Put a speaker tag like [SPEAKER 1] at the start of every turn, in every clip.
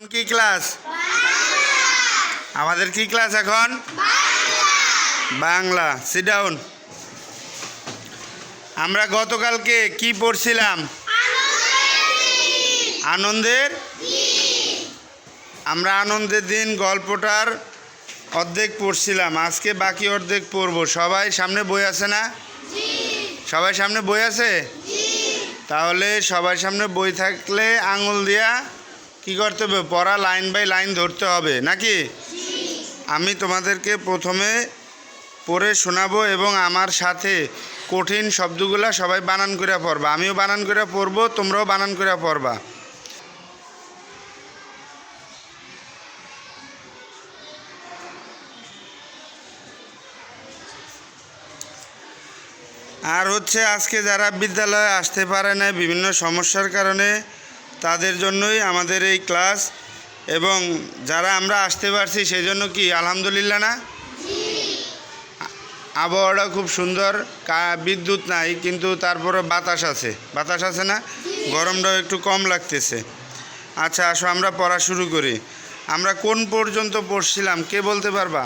[SPEAKER 1] কি ক্লাস? আমাদের কি ক্লাস এখন? বাংলা। সিডাউন আমরা গতকালকে কি পড়ছিলাম? আনন্দের আমরা আনন্দের দিন গল্পটার অর্ধেক পড়ছিলাম। আজকে বাকি অর্ধেক পড়ব। সবাই সামনে বই আছে না? সবাই সামনে বই আছে? তাহলে সবার সামনে বই থাকলে আঙুল দিয়া কি করতে হবে? পড়া লাইন বাই লাইন ধরতে হবে, নাকি? আমি তোমাদেরকে প্রথমে পড়ে শোনাবো এবং আমার সাথে কঠিন শব্দগুলা সবাই বানান করে পড়বা। আমিও বানান করে পড়ব, তোমরাও বানান করে পড়বা। আর হচ্ছে আজকে যারা বিদ্যালয়ে আসতে পারে না বিভিন্ন সমস্যার কারণে তাদের জন্যই আমাদের এই ক্লাস এবং যারা আমরা আসতে পারছি সেই জন্য কি, আলহামদুলিল্লাহ না? আবহাওয়াটা খুব সুন্দর বিদ্যুৎ নাই, কিন্তু তারপরে বাতাস আছে। বাতাস আছে না? গরমটাও একটু কম লাগতেছে। আচ্ছা আসো, আমরা পড়া শুরু করি। আমরা কোন পর্যন্ত পড়ছিলাম? কে বলতে পারবা?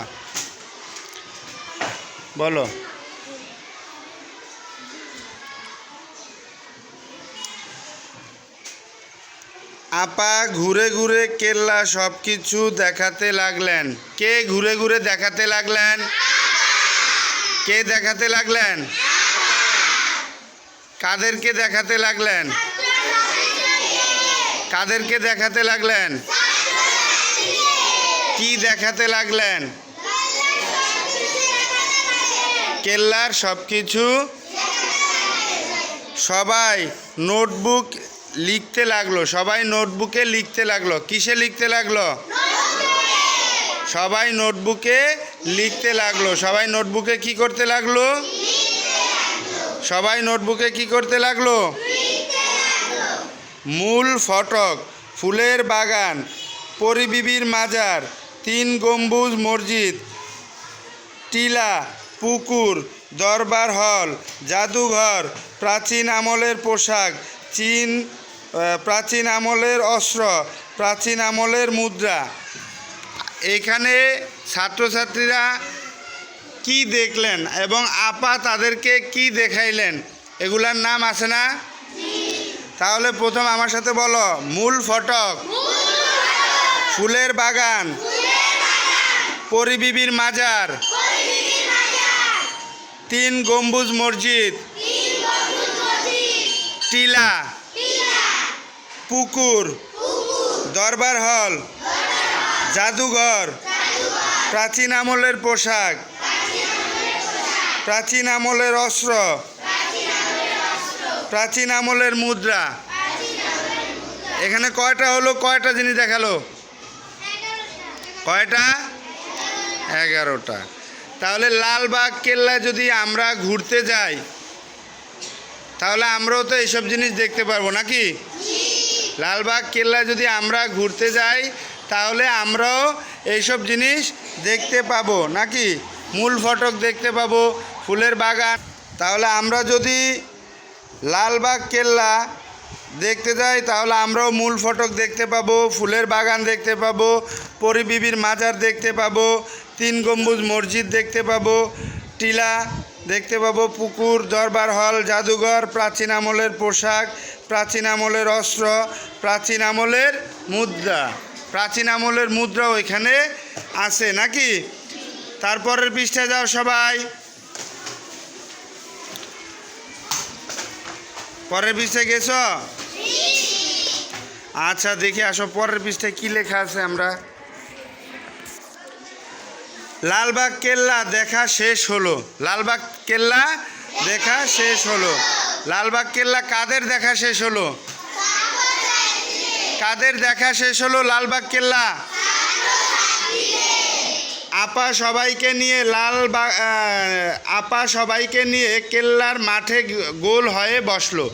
[SPEAKER 1] বলো। আপা ঘুরে ঘুরে কেল্লা সব কিছু দেখাতে লাগলেন। কে ঘুরে ঘুরে দেখাতে লাগলেন? কে দেখাতে লাগলেন? কাদেরকে দেখাতে লাগলেন? কাদেরকে দেখাতে লাগলেন? কি দেখাতে লাগলেন? কেল্লার সব কিছু সবাই নোটবুক লিখতে লাগল, সবাই নোটবুকে লিখতে লাগল। কিসে লিখতে লাগল? সবাই নোটবুকে লিখতে লাগল। সবাই নোটবুকে কি করতে লাগল? সবাই নোটবুকে কি করতে লাগল? মূল ফটক, ফুলের বাগান, পরিবিবির মাজার, তিন গম্বুজ মসজিদ, টিলা, পুকুর, দরবার হল, জাদুঘর, প্রাচীন আমলের পোশাক, চীন প্রাচীন আমলের অস্ত্র প্রাচীন আমলের মুদ্রা। এখানে ছাত্রছাত্রীরা কি দেখলেন এবং আপা তাদেরকে কি দেখাইলেন? এগুলার নাম আছে না? তাহলে প্রথম আমার সাথে বলো মূল ফটক। ফুলের বাগান। পরিবিবির মাজার। তিন গম্বুজ মসজিদ। টিলা। পুকুর। দরবার হল। জাদুঘর। প্রাচীন আমলের পোশাক। প্রাচীন আমলের অস্ত্র। প্রাচীন আমলের মুদ্রা। এখানে কয়টা হলো, কয়টা জিনিস দেখাল? কয়টা? এগারোটা। তাহলে লালবাগ, কেল্লায় যদি আমরা ঘুরতে যাই, তাহলে আমরাও তো এইসব জিনিস দেখতে পারব, নাকি? লালবাগ, কেল্লা যদি আমরা ঘুরতে যাই, তাহলে আমরাও এইসব জিনিস দেখতে পাবো। নাকি? মূল ফটক দেখতে পাবো, ফুলের বাগান। তাহলে আমরা যদি লালবাগ, কেল্লা দেখতে যাই, তাহলে আমরাও মূল ফটক দেখতে পাবো, ফুলের বাগান দেখতে পাবো, পরিবিবির মাজার দেখতে পাবো, তিন গম্বুজ মসজিদ দেখতে পাবো, টিলা দেখতে পাবো পুকুর দরবার হল জাদুঘর প্রাচীন আমলের পোশাক প্রাচীন আমলের অস্ত্র প্রাচীন আমলের মুদ্রা। প্রাচীন আমলের মুদ্রা ওইখানে আছে নাকি? তারপরের পৃষ্ঠায় যাও সবাই। পরের পৃষ্ঠায় গেছো? আচ্ছা দেখে আসো পরের পৃষ্ঠায় কি লেখা আছে আমরা? লালবাগ কেল্লা দেখা শেষ হলো। লালবাগ কেল্লা দেখা শেষ হলো। লালবাগ কেল্লা কাদের দেখা শেষ হলো? কাদের দেখা শেষ হলো লালবাগ কেল্লা? আপা সবাইকে নিয়ে লাল আপা সবাইকে নিয়ে কেল্লার মাঠে গোল হয়ে বসল।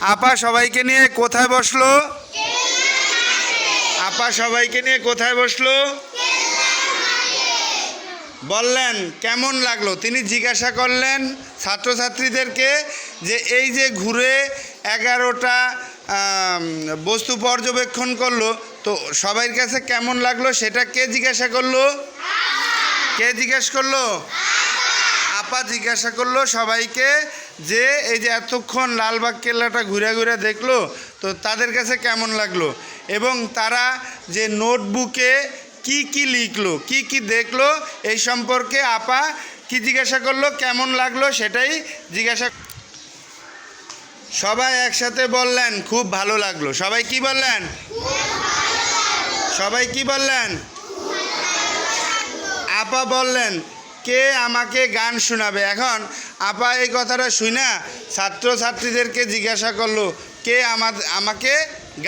[SPEAKER 1] আপা সবাইকে নিয়ে কোথায় বসল? আপা সবাইকে নিয়ে কোথায় বসল? বললেন, কেমন লাগল? তিনি জিজ্ঞাসা করলেন ছাত্রছাত্রীদেরকে যে এই যে ঘুরে এগারোটা বস্তু পর্যবেক্ষণ করল, তো সবার কাছে কেমন লাগল সেটা কে জিজ্ঞাসা করল? কে জিজ্ঞেস করল? আপা জিজ্ঞাসা করল সবাইকে যে এই যে এতক্ষণ লালবাগ কেল্লাটা ঘুরে ঘুরে দেখল, তো তাদের কাছে কেমন লাগল? এবং তারা যে নোটবুকে কি কি লিখলো, কি কি দেখল, এই সম্পর্কে আপা কি জিজ্ঞাসা করল, কেমন লাগল সেটাই জিজ্ঞাসা সবাই একসাথে বললেন, খুব ভালো লাগল। সবাই কি বললেন? সবাই কি বললেন? আপা বললেন, কে আমাকে গান শোনাবে? এখন আপা এই কথাটা শুনা ছাত্রছাত্রীদেরকে জিজ্ঞাসা করল, কে আমাকে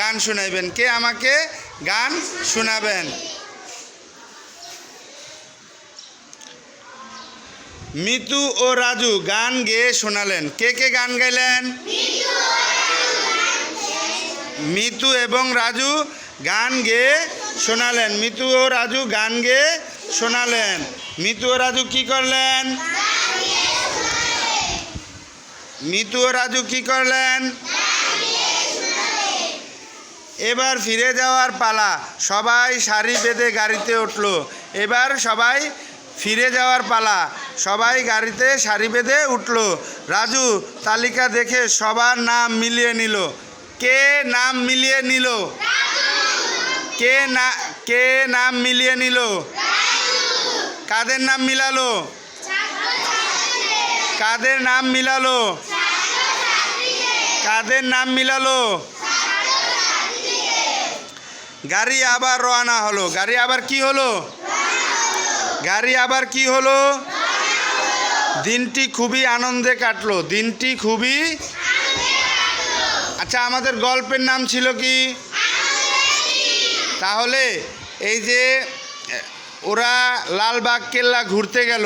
[SPEAKER 1] গান শোনাইবেন? কে আমাকে গান শোনাবেন? মিতু ও রাজু গান গেয়ে শোনালেন। কে কে গান গাইলেন? মিতু এবং রাজু গান গেয়ে শোনালেন। মিতু ও রাজু গান গেয়ে শোনালেন। মিতু ও রাজু কি করলেন? মিতু ও রাজু কি করলেন? এবার ফিরে যাওয়ার পালা। সবাই সারি বেঁধে গাড়িতে উঠল। এবার সবাই ফিরে যাওয়ার পালা। সবাই গাড়িতে সারি বেঁধে উঠল। রাজু তালিকা দেখে সবার নাম মিলিয়ে নিল। কে নাম মিলিয়ে নিল? কে না, কে নাম মিলিয়ে নিল? কাদের নাম মিলালো? কাদের নাম মিলালো? কাদের নাম মিলালো? গাড়ি আবার রওনা হলো। গাড়ি আবার কি হলো? গাড়ি আবার কি হলো? দিনটি খুবই আনন্দে কাটলো, দিনটি খুবই আচ্ছা আমাদের গল্পের নাম ছিল কি? তাহলে এই যে ওরা লালবাগ কেল্লা ঘুরতে গেল,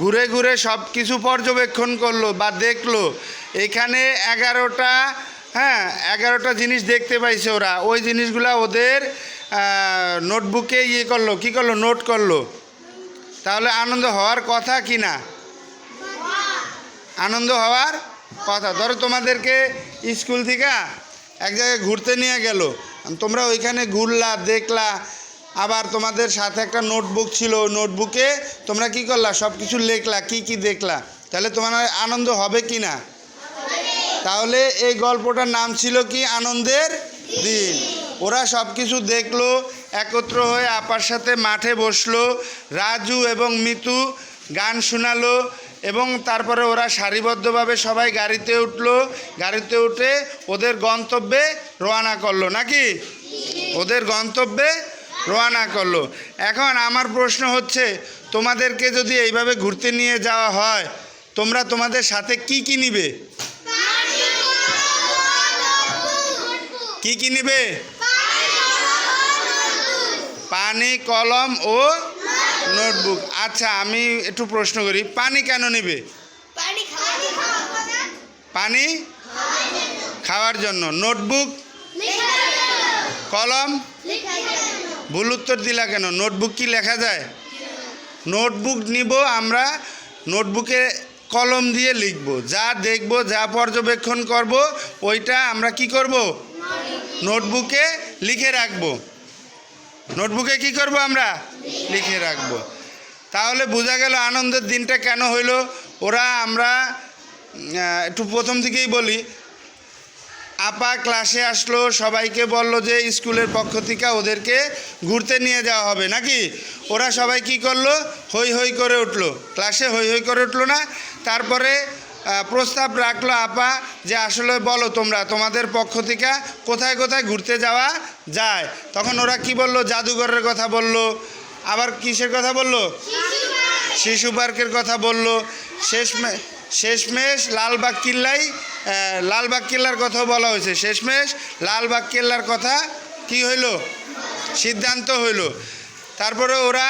[SPEAKER 1] ঘুরে ঘুরে সব কিছু পর্যবেক্ষণ করল বা দেখল, এখানে এগারোটা হ্যাঁ এগারোটা জিনিস দেখতে পাইছে ওরা, ওই জিনিসগুলো ওদের নোটবুকে ইয়ে করল, কি করল, নোট করল, তাহলে আনন্দ হওয়ার কথা কি না? আনন্দ হওয়ার কথা। ধরো তোমাদেরকে স্কুল থেকে এক জায়গায় ঘুরতে নিয়ে গেল। তোমরা ওইখানে ঘুরলা, দেখলা। আবার তোমাদের সাথে একটা নোটবুক ছিল নোটবুকে তোমরা কি করলা? সব কিছু লেখলা, কি কি দেখলা? তাহলে তোমার আনন্দ হবে কি না? তাহলে এই গল্পটার নাম ছিল কি? আনন্দের দিন। ওরা সব কিছু দেখল, একত্র হয়ে আপার সাথে মাঠে বসল। রাজু এবং মিতু গান শোনালো। এবং তারপরে ওরা সারিবদ্ধভাবে সবাই গাড়িতে উঠল, গাড়িতে উঠে ওদের গন্তব্যে রওনা করল, নাকি? ওদের গন্তব্যে রওনা করল। এখন আমার প্রশ্ন হচ্ছে, তোমাদেরকে যদি এইভাবে ঘুরতে নিয়ে যাওয়া হয়, তোমরা তোমাদের সাথে কি কি নিবে? কি কি নিবে? পানি, কলম ও নোটবুক। আচ্ছা আমি একটু প্রশ্ন করি পানি কেন নিবে?
[SPEAKER 2] পানি
[SPEAKER 1] খাওয়ার জন্য। নোটবুক? কলম? ভুল উত্তর দিলা কেন? নোটবুক কি লেখা যায়? নোটবুক নিব আমরা নোটবুকে কলম দিয়ে লিখব। যা দেখব যা পর্যবেক্ষণ করব ওইটা আমরা কি করব? নোটবুকে লিখে রাখব। নোটবুকে কি করব আমরা? লিখে রাখব। তাহলে বোঝা গেল আনন্দের দিনটা কেন হইল? ওরা আমরা একটু প্রথম থেকেই বলি, আপা ক্লাসে আসলো, সবাইকে বলল যে স্কুলের পক্ষ থেকে ওদেরকে ঘুরতে নিয়ে যাওয়া হবে, নাকি? ওরা সবাই কি করল? হই হই করে উঠল। ক্লাসে হই হই করে উঠল না। তারপরে প্রস্তাব রাখল আপা যে আসলে বলো তোমরা, তোমাদের পক্ষ থেকে কোথায় কোথায় ঘুরতে যাওয়া যায়? তখন ওরা কি বলল? জাদুঘরের কথা বলল। আবার কিসের কথা বলল? শিশু পার্কের কথা বলল। শেষমে, শেষমেশ লালবাগ কিল্লাই লালবাগ কেল্লার কথাও বলা হয়েছে। শেষমেশ লালবাগ কেল্লার কথা কি হইল? সিদ্ধান্ত হইল। তারপরে ওরা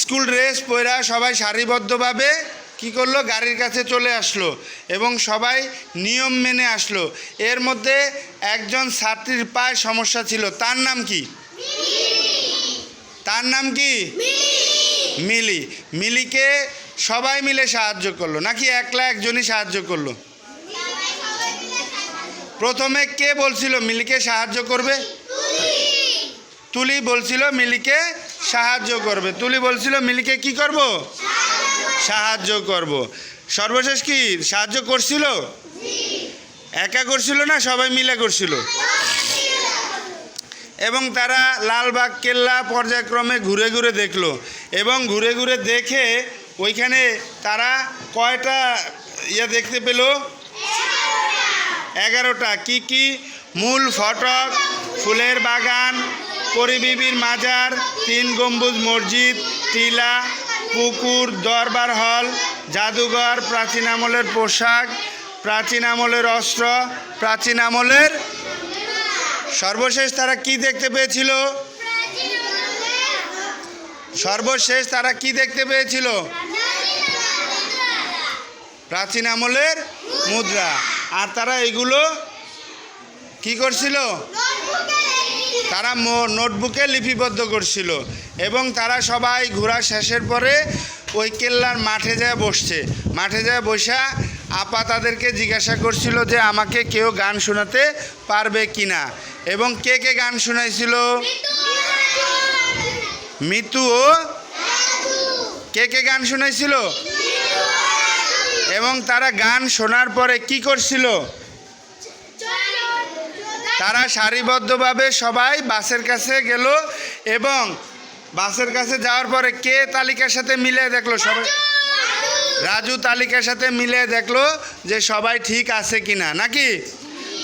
[SPEAKER 1] স্কুল ড্রেস পরা সবাই সারিবদ্ধভাবে কি করল? গাড়ির কাছে চলে আসলো এবং সবাই নিয়ম মেনে আসলো। এর মধ্যে একজন ছাত্রীর পায়ে সমস্যা ছিল। তার নাম কি? তার নাম কি? মিলি। মিলিকে সবাই মিলে সাহায্য করল। নাকি একলা একজনই সাহায্য করল? প্রথমে কে বলছিল মিলিকে সাহায্য করবে? তুলি। বলছিল মিলিকে সাহায্য করবে। তুলি বলছিল মিলিকে কি করব? সাহায্য করব। সর্বশেষ কি? সাহায্য করছিল? একা করছিল না? সবাই মিলে করছিল? এবং তারা লালবাগ, কেল্লা পর্যায়ক্রমে ঘুরে ঘুরে দেখল এবং ঘুরে ঘুরে দেখে ওইখানে তারা কয়টা ইয়ে দেখতে পেল? এগারোটা। কি কি? মূল ফটক, ফুলের বাগান, পরিবিবির মাজার, তিন গম্বুজ মসজিদ, টিলা, পুকুর, দরবার হল, জাদুঘর, প্রাচীন আমলের পোশাক, প্রাচীন আমলের অস্ত্র, প্রাচীন আমলের সর্বশেষ তারা কি দেখতে পেয়েছিল? সর্বশেষ তারা কি দেখতে পেয়েছিল? প্রাচীন আমলের মুদ্রা। আর তারা এগুলো কি করছিল? তারা নোটবুকে লিপিবদ্ধ করছিল এবং তারা সবাই ঘোরা শেষের পরে ওই কেল্লার মাঠে যায় বসছে। মাঠে যায় বসা আপা তাদেরকে জিজ্ঞাসা করছিল যে আমাকে কেউ গান শোনাতে পারবে কি না এবং কে কে গান শোনাইছিল? মিতু ও কে কে গান শোনাইছিল? এবং তারা গান শোনার পরে কি করছিল? তারা সারিবদ্ধভাবে সবাই বাসের কাছে গেল এবং বাসের কাছে যাওয়ার পরে কে তালিকার সাথে মিলে দেখল? সবাই রাজু তালিকার সাথে মিলে দেখল যে সবাই ঠিক আছে কিনা, নাকি?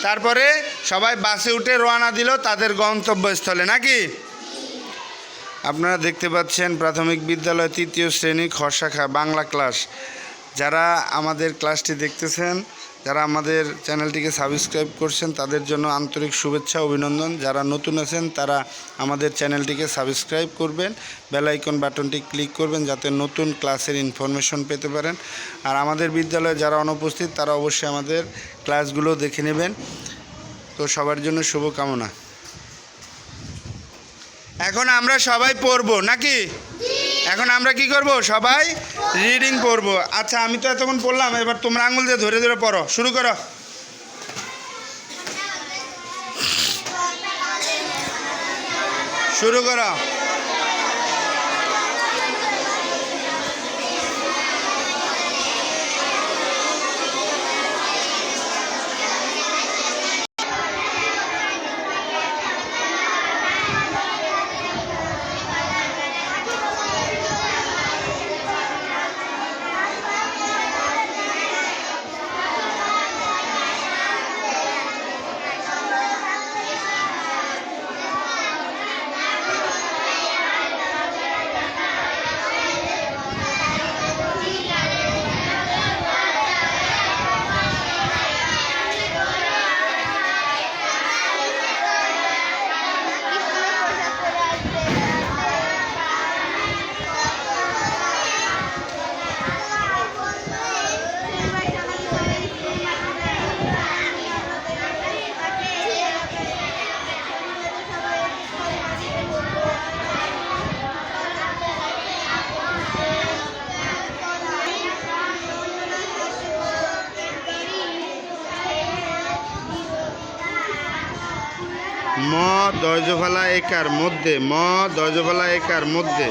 [SPEAKER 1] তারপরে সবাই বাসে উঠে রওনা দিল তাদের গন্তব্যস্থলে, নাকি? আপনারা দেখতে পাচ্ছেন প্রাথমিক বিদ্যালয় তৃতীয় শ্রেণি খরশাখা শাখা বাংলা ক্লাস। যারা আমাদের ক্লাসটি দেখতেছেন যারা আমাদের চ্যানেলটিকে সাবস্ক্রাইব করছেন, তাদের জন্য আন্তরিক শুভেচ্ছা, অভিনন্দন। যারা নতুন আছেন, তারা আমাদের চ্যানেলটিকে সাবস্ক্রাইব করবেন, বেল আইকন বাটনটি ক্লিক করবেন যাতে নতুন ক্লাসের ইনফরমেশন পেতে পারেন। আর আমাদের বিদ্যালয়ে যারা অনুপস্থিত, তারা অবশ্যই আমাদের ক্লাসগুলো দেখে নেবেন। তো সবার জন্য শুভকামনা। এখন আমরা সবাই পড়ব, নাকি? এখন আমরা কি করব? সবাই রিডিং পড়ব। আচ্ছা আমি তো এতক্ষণ পড়লাম, এবার তোমরা আঙুল দিয়ে ধরে ধরে পড়ো। শুরু করো। শুরু করো। দর্জফালা একার মধ্যে, ম দর্জফালা একার মধ্যে।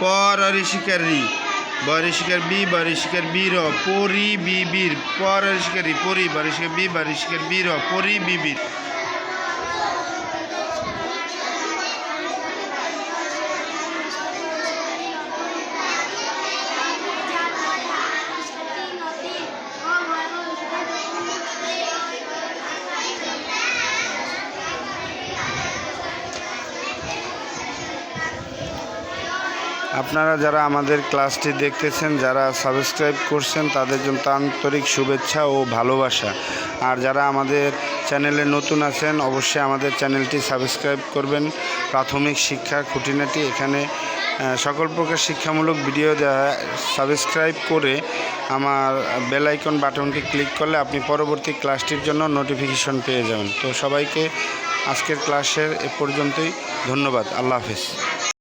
[SPEAKER 1] পর ঋষিকার রি বরিশিকার বি বরিশিকার বীর পরি বিবির পর ঋষিকারি পরি বরিশিকার বি বরিশিকার বীর পরি বিবির আপনারা যারা আমাদের ক্লাসটি দেখতেছেন, যারা সাবস্ক্রাইব করছেন, তাদের জন্য আন্তরিক শুভেচ্ছা ও ভালোবাসা। আর যারা আমাদের চ্যানেলে নতুন আছেন, অবশ্যই আমাদের চ্যানেলটি সাবস্ক্রাইব করবেন। প্রাথমিক শিক্ষা খুঁটিনাটি এখানে সকল প্রকার শিক্ষামূলক ভিডিও দেওয়া সাবস্ক্রাইব করে আমার বেল আইকন বাটনটি ক্লিক করলে আপনি পরবর্তী ক্লাসটির জন্য নোটিফিকেশন পেয়ে যাবেন। তো সবাইকে আজকের ক্লাসের এ পর্যন্তই। ধন্যবাদ। আল্লাহ হাফিজ।